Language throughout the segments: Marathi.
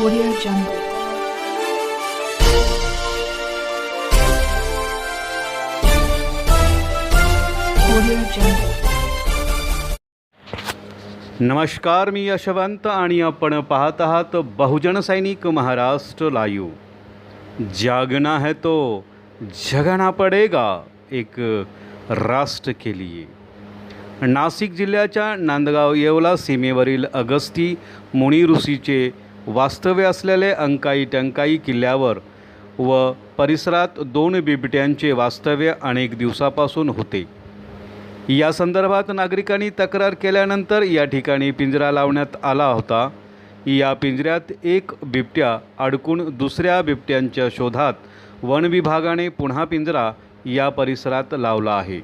Audio Jungle. नमस्कार मी यशवंत आणि आपण पाहत आहात बहुजन सैनिक महाराष्ट्र लाईव्ह जागना है तो जगना पडेगा एक राष्ट्र के लिए. नाशिक जिल्ह्याच्या नांदगाव येवला सीमेवरील अगस्ती मुणी ऋषीचे वास्तव्य असलेले अंकाई टंकाई किल्ल्यावर व परिसरात दोन बिबट्यांचे वास्तव्य अनेक दिवसापासून होते. या संदर्भात नागरिकांनी तक्रार केल्यानंतर या ठिकाणी पिंजरा लावण्यात आला होता. या पिंजऱ्यात एक बिबट्या अडकून दुसऱ्या बिबट्यांच्या शोधात वन विभागाने पुन्हा पिंजरा या परिसरात लावला आहे.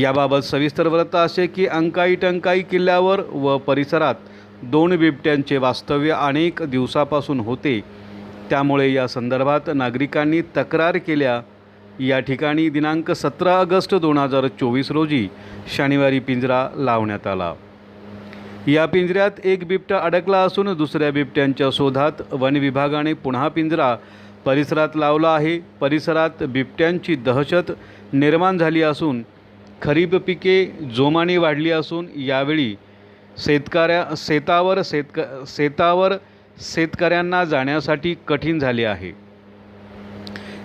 याबाबत सविस्तर वृत्त असे की अंकाई टंकाई किल्ल्यावर व परिसरात दोन बिबट्यांचे वास्तव्य अनेक दिवसापासून होते. त्यामुळे या संदर्भात नागरिकांनी तक्रार केल्या. या ठिकाणी दिनांक सतरा ऑगस्ट दोन हजार चोवीस रोजी शनिवारी पिंजरा लावण्यात आला. या पिंजऱ्यात एक बिबटा अडकला असून दुसऱ्या बिबट्यांच्या शोधात वन विभागाने पुन्हा पिंजरा परिसरात लावला आहे. परिसरात बिबट्यांची दहशत निर्माण झाली असून खरीप पिके जोमाने वाढली असून यावेळी शेतकऱ्या शेतावर शेतक शेतावर शेतकऱ्यांना जाण्यासाठी कठीण झाले आहे.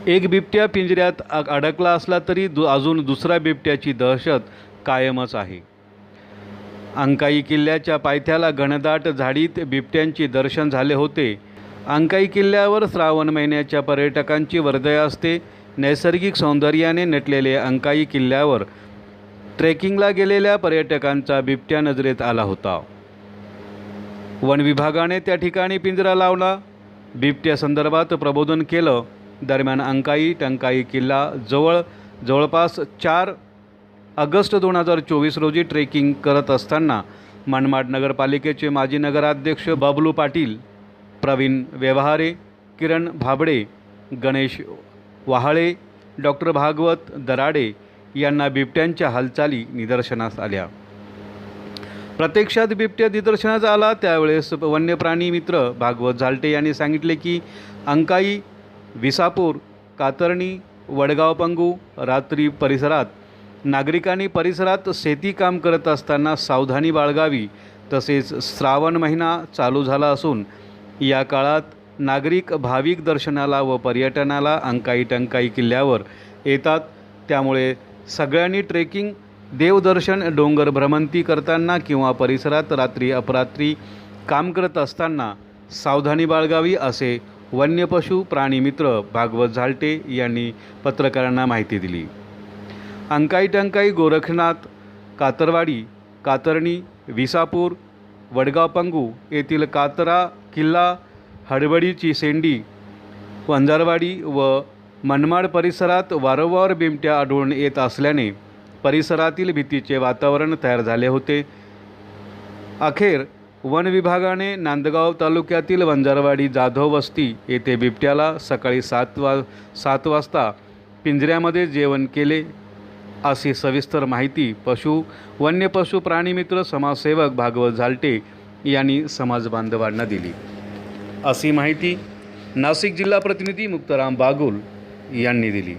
एक बिबट्या पिंजऱ्यात अडकला असला तरी दु अजून दुसऱ्या बिबट्याची दहशत कायमच आहे. अंकाई किल्ल्याच्या पायथ्याला घनदाट झाडीत बिबट्यांचे दर्शन झाले होते. अंकाई किल्ल्यावर श्रावण महिन्याच्या पर्यटकांची वर्दळ असते. नैसर्गिक सौंदर्याने नटलेले अंकाई किल्ल्यावर ट्रेकिंगला गेलेल्या पर्यटकांचा बिबट्या नजरेत आला होता. वन विभागाने त्या ठिकाणी पिंजरा लावला. बिबट्या संदर्भात प्रबोधन केलं. दरम्यान अंकाई टंकाई किल्ला जवळ जवळपास चार ऑगस्ट दोन हजार चोवीस रोजी ट्रेकिंग करत असताना मनमाड नगरपालिकेचे माजी नगराध्यक्ष बबलू पाटील प्रवीण व्यवहारे किरण भाबडे गणेश वाहाळे डॉक्टर भागवत दराडे यांना बिबट्यांच्या हालचाली निदर्शनास आल्या. प्रत्यक्षात बिबट्या निदर्शनास आला त्यावेळेस वन्यप्राणी मित्र भागवत झालटे यांनी सांगितले की अंकाई विसापूर कातरणी वडगाव पंगू रात्री परिसरात नागरिकांनी परिसरात शेती काम करत असताना सावधानी बाळगावी तसेच श्रावण महिना चालू झाला असून या काळात नागरिक भाविक दर्शनाला व पर्यटनाला अंकाई टंकाई किल्ल्यावर येतात. त्यामुळे सगळ्यांनी ट्रेकिंग देवदर्शन डोंगर भ्रमंती करताना किंवा परिसरात रात्री अपरात्री काम करत असताना सावधानी बाळगावी असे वन्यपशु प्राणीमित्र भागवत झालटे यांनी पत्रकारांना माहिती दिली. अंकाई टंकाई गोरखनाथ कातरवाडी कातरणी विसापूर वडगाव पंगू येथील कातरा किल्ला हडबडीची सेंडी वंजारवाडी व मनमाड परिसरात वारंवार बिबट्या आढळून येत असल्याने परिसरातील भीतीचे वातावरण तयार झाले होते. अखेर वन विभागाने नांदगाव तालुक्यातील वंजारवाडी जाधव वस्ती येथे बिबट्याला सकाळी सात वा सात वाजता पिंजऱ्यामध्ये जेवण केले. अशी सविस्तर माहिती पशु वन्य पशु प्राणीमित्र समाजसेवक भागवत झालटे यांनी समाज बांधवांना दिली. अशी माहिती नाशिक जिल्हा प्रतिनिधी मुक्ताराम बागुल यांनी दिली.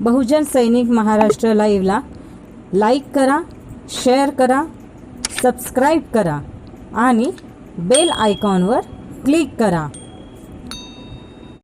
बहुजन सैनिक महाराष्ट्र लाईव्हला लाईक करा शेअर करा सबस्क्राईब करा आणि बेल आयकॉनवर क्लिक करा.